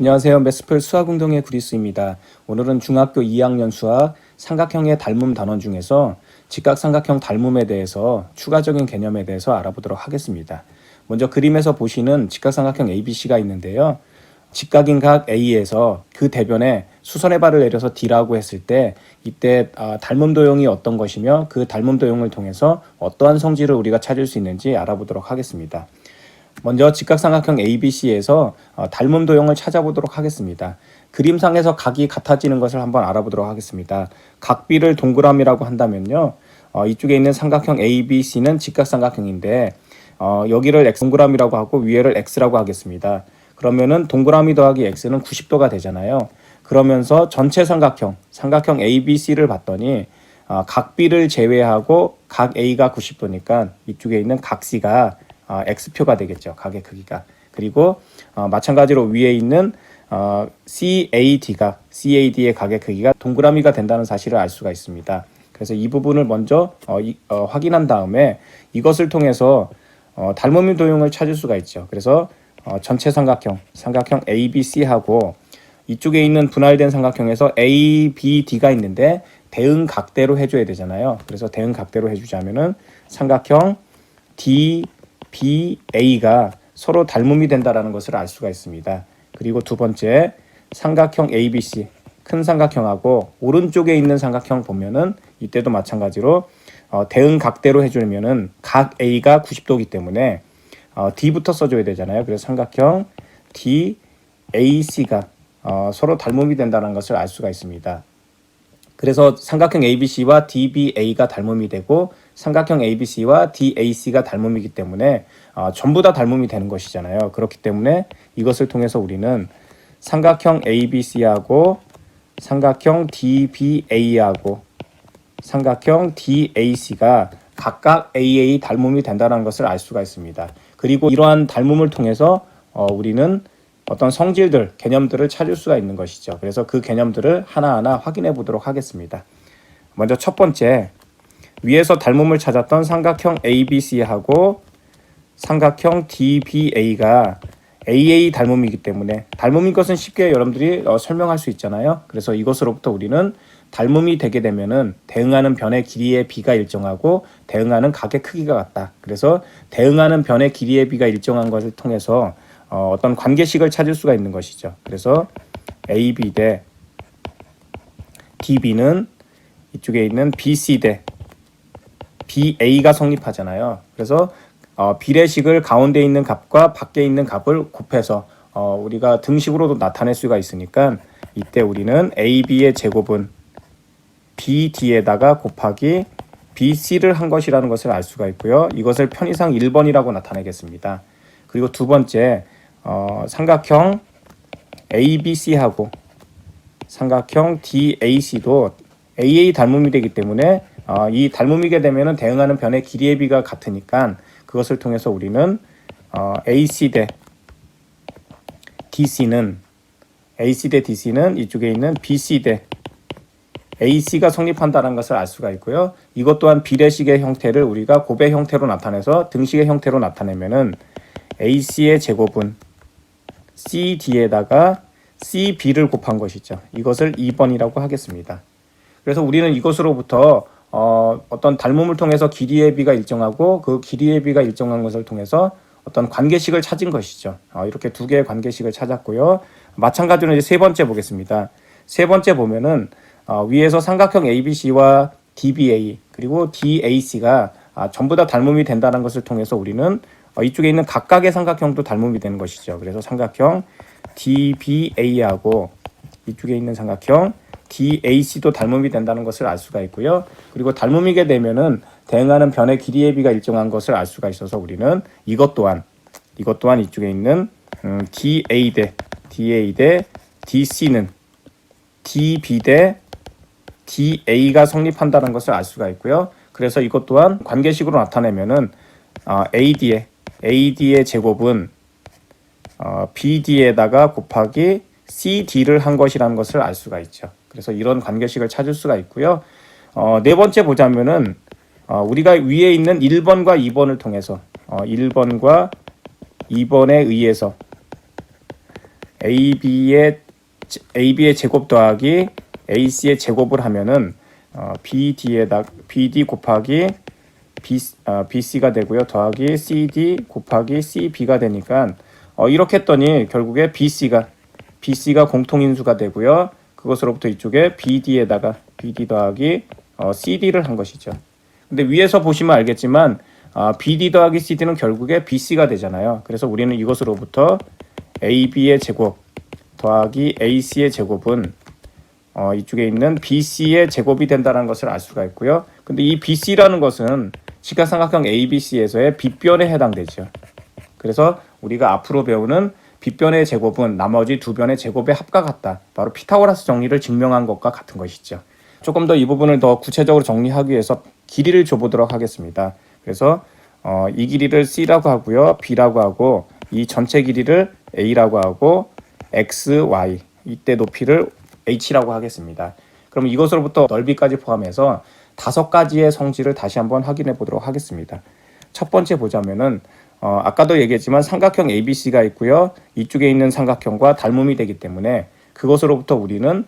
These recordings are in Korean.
안녕하세요. 메스플 수학운동의 구리스입니다. 오늘은 중학교 2학년 수학 삼각형의 닮음 단원 중에서 직각삼각형 닮음에 대해서 추가적인 개념에 대해서 알아보도록 하겠습니다. 먼저 그림에서 보시는 직각삼각형 ABC가 있는데요. 직각인 각 A에서 그 대변에 수선의 발을 내려서 D라고 했을 때 이때 아, 닮음 도형이 어떤 것이며 그 닮음 도형을 통해서 어떠한 성질을 우리가 찾을 수 있는지 알아보도록 하겠습니다. 먼저 직각삼각형 ABC에서 어, 닮음 도형을 찾아보도록 하겠습니다. 그림상에서 각이 같아지는 것을 한번 알아보도록 하겠습니다. 각 B를 동그라미라고 한다면요. 어, 이쪽에 있는 삼각형 ABC는 직각삼각형인데 어, 여기를 X 동그라미라고 하고 위에를 X라고 하겠습니다. 그러면은 동그라미 더하기 X는 90도가 되잖아요. 그러면서 전체 삼각형, 삼각형 ABC를 봤더니 어, 각 B를 제외하고 각 A가 90도니까 이쪽에 있는 각 C가 어, x표가 되겠죠. 각의 크기가. 그리고 어, 마찬가지로 위에 있는 어, CAD가 CAD의 각의 크기가 동그라미가 된다는 사실을 알 수가 있습니다. 그래서 이 부분을 먼저 어, 이, 어, 확인한 다음에 이것을 통해서 어, 닮음의 도형을 찾을 수가 있죠. 그래서 어, 전체 삼각형, 삼각형 ABC하고 이쪽에 있는 분할된 삼각형에서 ABD가 있는데 대응 각대로 해줘야 되잖아요. 그래서 대응 각대로 해주자면은 삼각형 D BA가 서로 닮음이 된다라는 것을 알 수가 있습니다. 그리고 두 번째 삼각형 ABC 큰 삼각형하고 오른쪽에 있는 삼각형 보면은 이때도 마찬가지로 어, 대응 각대로 해주면은 각 A가 90도이기 때문에 어, D부터 써줘야 되잖아요. 그래서 삼각형 DAC가 어, 서로 닮음이 된다는 것을 알 수가 있습니다. 그래서 삼각형 ABC와 DBA가 닮음이 되고 삼각형 ABC와 DAC가 닮음이기 때문에 어, 전부 다 닮음이 되는 것이잖아요. 그렇기 때문에 이것을 통해서 우리는 삼각형 ABC하고 삼각형 DBA하고 삼각형 DAC가 각각 AA 닮음이 된다는 것을 알 수가 있습니다. 그리고 이러한 닮음을 통해서 어, 우리는 어떤 성질들, 개념들을 찾을 수가 있는 것이죠. 그래서 그 개념들을 하나하나 확인해 보도록 하겠습니다. 먼저 첫 번째, 위에서 닮음을 찾았던 삼각형 ABC하고 삼각형 DBA가 AA 닮음이기 때문에 닮음인 것은 쉽게 여러분들이 어, 설명할 수 있잖아요. 그래서 이것으로부터 우리는 닮음이 되게 되면은 대응하는 변의 길이의 비가 일정하고 대응하는 각의 크기가 같다. 그래서 대응하는 변의 길이의 비가 일정한 것을 통해서 어, 어떤 관계식을 찾을 수가 있는 것이죠. 그래서 AB 대 DB는 이쪽에 있는 BC 대 BA가 성립하잖아요. 그래서 어, 비례식을 가운데 있는 값과 밖에 있는 값을 곱해서 어, 우리가 등식으로도 나타낼 수가 있으니까 이때 우리는 AB의 제곱은 BD에다가 곱하기 BC를 한 것이라는 것을 알 수가 있고요. 이것을 편의상 1번이라고 나타내겠습니다. 그리고 두 번째 어, 삼각형 ABC하고 삼각형 DAC도 AA 닮음이 되기 때문에 어, 이 닮음이게 되면 대응하는 변의 길이의 비가 같으니까 그것을 통해서 우리는 어, AC 대 DC는 AC 대 DC는 이쪽에 있는 BC 대 AC가 성립한다는 것을 알 수가 있고요. 이것 또한 비례식의 형태를 우리가 곱의 형태로 나타내서 등식의 형태로 나타내면은 AC의 제곱은 CD에다가 CB를 곱한 것이죠. 이것을 2번이라고 하겠습니다. 그래서 우리는 이것으로부터 어, 어떤 닮음을 통해서 길이의 비가 일정하고 그 길이의 비가 일정한 것을 통해서 어떤 관계식을 찾은 것이죠. 어, 이렇게 두 개의 관계식을 찾았고요. 마찬가지로 이제 세 번째 보겠습니다. 세 번째 보면은 어, 위에서 삼각형 ABC와 DBA 그리고 DAC가 아, 전부 다 닮음이 된다는 것을 통해서 우리는 어, 이쪽에 있는 각각의 삼각형도 닮음이 되는 것이죠. 그래서 삼각형 DBA하고 이쪽에 있는 삼각형 DAC도 닮음이 된다는 것을 알 수가 있고요. 그리고 닮음이게 되면은 대응하는 변의 길이의 비가 일정한 것을 알 수가 있어서 우리는 이것 또한 이것 또한 이쪽에 있는 음, DA 대 DA 대 DC는 DB 대 DA가 성립한다는 것을 알 수가 있고요. 그래서 이것 또한 관계식으로 나타내면은 어, AD의 AD의 제곱은 어, BD에다가 곱하기 CD를 한 것이라는 것을 알 수가 있죠. 그래서 이런 관계식을 찾을 수가 있고요. 어, 네 번째 보자면은 어, 우리가 위에 있는 1번과 2번을 통해서 어, 1번과 2번에 의해서 AB의 AB의 제곱 더하기 AC의 제곱을 하면은 어, BD에다 BD 곱하기 B, 어, BC가 되고요. 더하기 CD 곱하기 CB가 되니까 어, 이렇게 했더니 결국에 BC가 BC가 공통인수가 되고요. 그것으로부터 이쪽에 BD에다가 BD 더하기 어, CD를 한 것이죠. 근데 위에서 보시면 알겠지만 아, BD 더하기 CD는 결국에 BC가 되잖아요. 그래서 우리는 이것으로부터 AB의 제곱 더하기 AC의 제곱은 어, 이쪽에 있는 BC의 제곱이 된다는 것을 알 수가 있고요. 근데 이 BC라는 것은 직각삼각형 ABC에서의 빗변에 해당되죠. 그래서 우리가 앞으로 배우는 빗변의 제곱은 나머지 두 변의 제곱의 합과 같다. 바로 피타고라스 정리를 증명한 것과 같은 것이죠. 조금 더 이 부분을 더 구체적으로 정리하기 위해서 길이를 줘보도록 하겠습니다. 그래서 어, 이 길이를 C라고 하고요, B라고 하고 이 전체 길이를 A라고 하고 X, Y 이때 높이를 H라고 하겠습니다. 그럼 이것으로부터 넓이까지 포함해서 다섯 가지의 성질을 다시 한번 확인해 보도록 하겠습니다. 첫 번째 보자면은 어, 아까도 얘기했지만 삼각형 ABC가 있고요. 이쪽에 있는 삼각형과 닮음이 되기 때문에 그것으로부터 우리는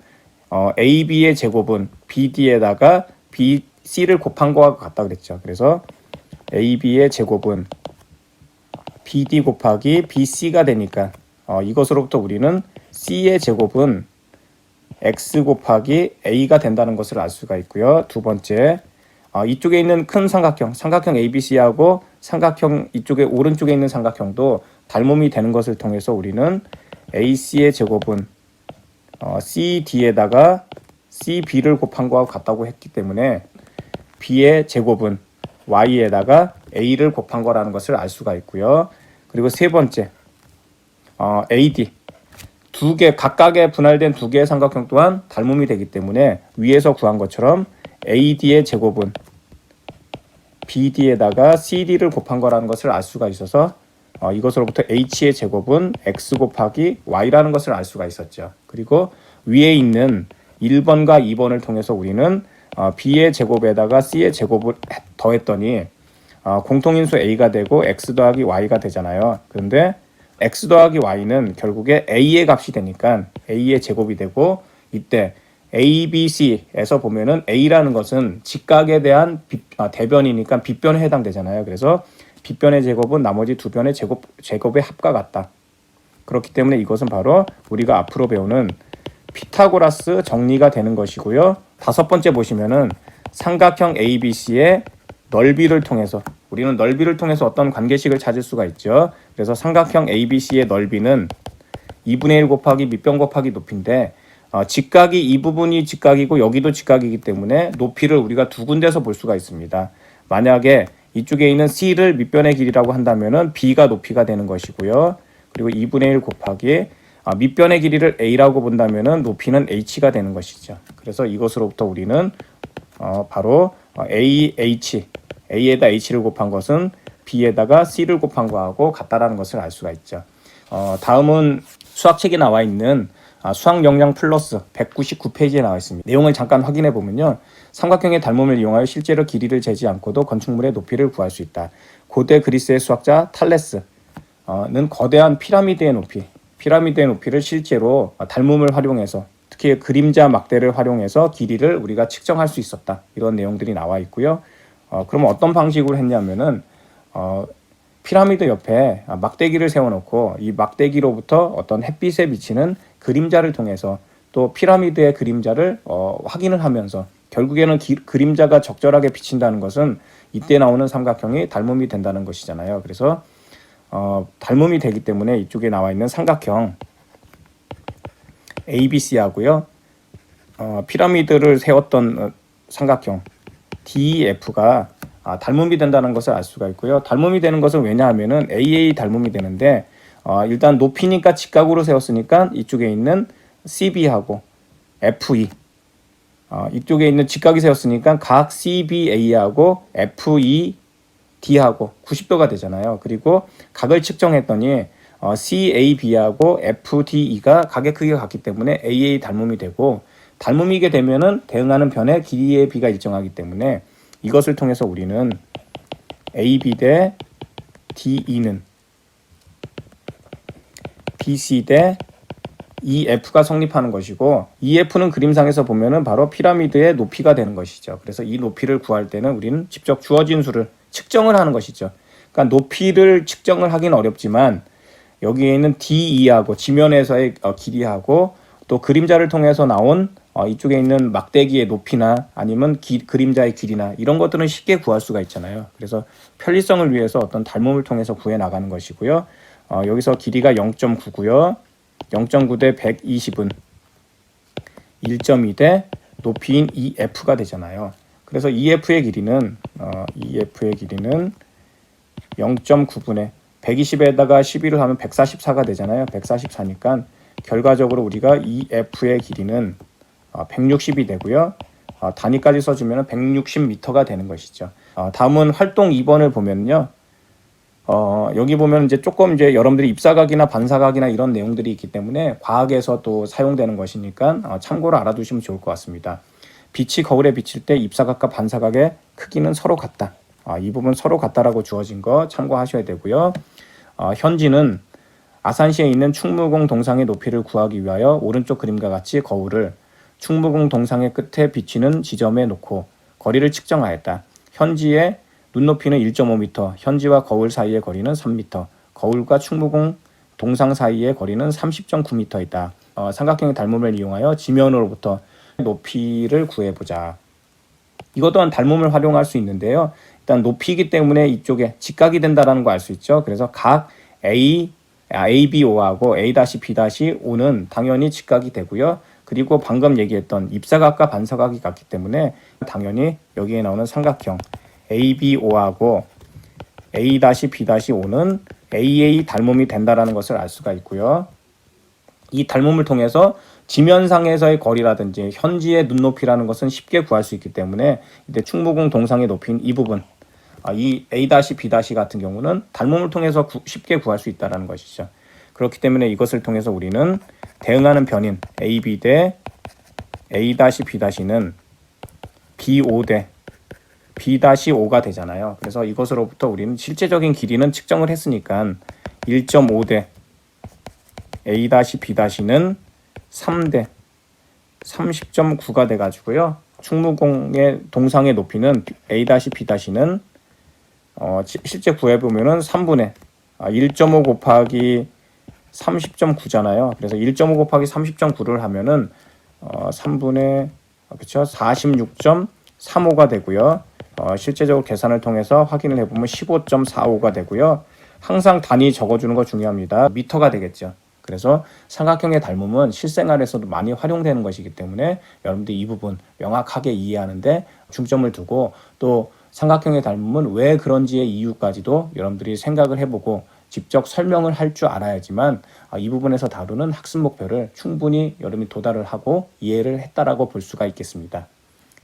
어, AB의 제곱은 BD에다가 BC를 곱한 거와 같다 그랬죠. 그래서 AB의 제곱은 BD 곱하기 BC가 되니까 어, 이것으로부터 우리는 C의 제곱은 x 곱하기 a가 된다는 것을 알 수가 있고요. 두 번째, 어, 이쪽에 있는 큰 삼각형, 삼각형 ABC하고 삼각형 이쪽에 오른쪽에 있는 삼각형도 닮음이 되는 것을 통해서 우리는 AC의 제곱은 어, CD에다가 CB를 곱한 거와 같다고 했기 때문에 B의 제곱은 Y에다가 A를 곱한 거라는 것을 알 수가 있고요. 그리고 세 번째, 어, AD 두 개 각각의 분할된 두 개의 삼각형 또한 닮음이 되기 때문에 위에서 구한 것처럼 AD의 제곱은 BD에다가 CD를 곱한 거라는 것을 알 수가 있어서 어, 이것으로부터 H의 제곱은 X 곱하기 Y라는 것을 알 수가 있었죠. 그리고 위에 있는 1번과 2번을 통해서 우리는 어, B의 제곱에다가 C의 제곱을 더했더니 어, 공통인수 A가 되고 X 더하기 Y가 되잖아요. 그런데 x 더하기 y는 결국에 a의 값이 되니까 a의 제곱이 되고 이때 a, b, c에서 보면은 a라는 것은 직각에 대한 비, 아, 대변이니까 빗변에 해당되잖아요. 그래서 빗변의 제곱은 나머지 두 변의 제곱 제곱의 합과 같다. 그렇기 때문에 이것은 바로 우리가 앞으로 배우는 피타고라스 정리가 되는 것이고요. 다섯 번째 보시면은 삼각형 ABC의 넓이를 통해서 우리는 넓이를 통해서 어떤 관계식을 찾을 수가 있죠. 그래서 삼각형 ABC의 넓이는 2분의 1 곱하기 밑변 곱하기 높이인데 어, 직각이 이 부분이 직각이고 여기도 직각이기 때문에 높이를 우리가 두 군데서 볼 수가 있습니다. 만약에 이쪽에 있는 C를 밑변의 길이라고 한다면은 B가 높이가 되는 것이고요. 그리고 2분의 1 곱하기 아, 밑변의 길이를 A라고 본다면은 높이는 H가 되는 것이죠. 그래서 이것으로부터 우리는 어, 바로 어, AH A에다 H를 곱한 것은 B에다가 C를 곱한 거하고 같다라는 것을 알 수가 있죠. 어, 다음은 수학책에 나와 있는 아, 수학 역량 플러스 199페이지에 나와 있습니다. 내용을 잠깐 확인해 보면요. 삼각형의 닮음을 이용하여 실제로 길이를 재지 않고도 건축물의 높이를 구할 수 있다. 고대 그리스의 수학자 탈레스는 거대한 피라미드의 높이, 피라미드의 높이를 실제로 닮음을 활용해서 특히 그림자 막대를 활용해서 길이를 우리가 측정할 수 있었다. 이런 내용들이 나와 있고요. 어, 그러면 어떤 방식으로 했냐면은 어, 피라미드 옆에 막대기를 세워놓고 이 막대기로부터 어떤 햇빛에 비치는 그림자를 통해서 또 피라미드의 그림자를 어, 확인을 하면서 결국에는 기, 그림자가 적절하게 비친다는 것은 이때 나오는 삼각형이 닮음이 된다는 것이잖아요. 그래서 어, 닮음이 되기 때문에 이쪽에 나와 있는 삼각형 ABC하고요. 어, 피라미드를 세웠던 어, 삼각형 DEF가 아, 닮음이 된다는 것을 알 수가 있고요. 닮음이 되는 것은 왜냐하면은 AA 닮음이 되는데 어, 일단 높이니까 직각으로 세웠으니까 이쪽에 있는 CB하고 FE 어, 이쪽에 있는 직각이 세웠으니까 각 CBA하고 FED하고 90도가 되잖아요. 그리고 각을 측정했더니 어, CAB하고 FDE가 각의 크기가 같기 때문에 AA 닮음이 되고 닮음이게 되면은 대응하는 변의 길이의 비가 일정하기 때문에 이것을 통해서 우리는 AB 대 DE는 BC 대 EF가 성립하는 것이고 EF는 그림상에서 보면은 바로 피라미드의 높이가 되는 것이죠. 그래서 이 높이를 구할 때는 우리는 직접 주어진 수를 측정을 하는 것이죠. 그러니까 높이를 측정을 하긴 어렵지만 여기에 있는 DE하고 지면에서의 어, 길이하고 또 그림자를 통해서 나온 어, 이쪽에 있는 막대기의 높이나 아니면 기- 그림자의 길이나 이런 것들은 쉽게 구할 수가 있잖아요. 그래서 편리성을 위해서 어떤 닮음을 통해서 구해 나가는 것이고요. 어, 여기서 길이가 0.9고요. 0.9 대 120은 1.2 대 높이인 EF가 되잖아요. 그래서 EF의 길이는 어, EF의 길이는 0.9분의 120에다가 11을 하면 144가 되잖아요. 144니까 결과적으로 우리가 EF의 길이는 어, 160이 되고요. 어, 단위까지 써주면 160m가 되는 것이죠. 어, 다음은 활동 2번을 보면요. 어, 여기 보면 이제 조금 이제 여러분들이 입사각이나 반사각이나 이런 내용들이 있기 때문에 과학에서 또 사용되는 것이니까 어, 참고로 알아두시면 좋을 것 같습니다. 빛이 거울에 비칠 때 입사각과 반사각의 크기는 서로 같다. 아, 이 부분 서로 같다라고 주어진 거 참고하셔야 되고요. 어, 현지는 아산시에 있는 충무공 동상의 높이를 구하기 위하여 오른쪽 그림과 같이 거울을 충무공 동상의 끝에 비치는 지점에 놓고 거리를 측정하였다. 현지의 눈높이는 1.5m, 현지와 거울 사이의 거리는 3m, 거울과 충무공 동상 사이의 거리는 30.9m이다. 어, 삼각형의 닮음을 이용하여 지면으로부터 높이를 구해보자. 이것 또한 닮음을 활용할 수 있는데요. 일단 높이이기 때문에 이쪽에 직각이 된다라는 거 알 수 있죠. 그래서 각 A, 아, ABO하고 A-B-O는 당연히 직각이 되고요. 그리고 방금 얘기했던 입사각과 반사각이 같기 때문에 당연히 여기에 나오는 삼각형 ABO하고 A-B-O는 AA 닮음이 된다라는 것을 알 수가 있고요. 이 닮음을 통해서 지면상에서의 거리라든지 현지의 눈높이라는 것은 쉽게 구할 수 있기 때문에 이제 충무공 동상의 높이인 이 부분 아, 이 A-B- 같은 경우는 닮음을 통해서 구- 쉽게 구할 수 있다는 것이죠. 그렇기 때문에 이것을 통해서 우리는 대응하는 변인 AB 대 A-B-는 B5 대 B-5가 되잖아요. 그래서 이것으로부터 우리는 실제적인 길이는 측정을 했으니까 1.5 대 A-B-는 3대 30.9가 돼 가지고요. 충무공의 동상의 높이는 A-B-는 어, 지- 실제 구해 보면은 3분의 아, 1.5 곱하기 30.9잖아요. 그래서 1.5 곱하기 30.9를 하면은 어, 3분의 그렇죠? 46.35가 되고요. 어, 실제적으로 계산을 통해서 확인을 해보면 15.45가 되고요. 항상 단위 적어주는 거 중요합니다. 미터가 되겠죠. 그래서 삼각형의 닮음은 실생활에서도 많이 활용되는 것이기 때문에 여러분들 이 부분 명확하게 이해하는데 중점을 두고 또 삼각형의 닮음은 왜 그런지의 이유까지도 여러분들이 생각을 해보고 직접 설명을 할 줄 알아야지만 아, 이 부분에서 다루는 학습 목표를 충분히 여러분이 도달을 하고 이해를 했다라고 볼 수가 있겠습니다.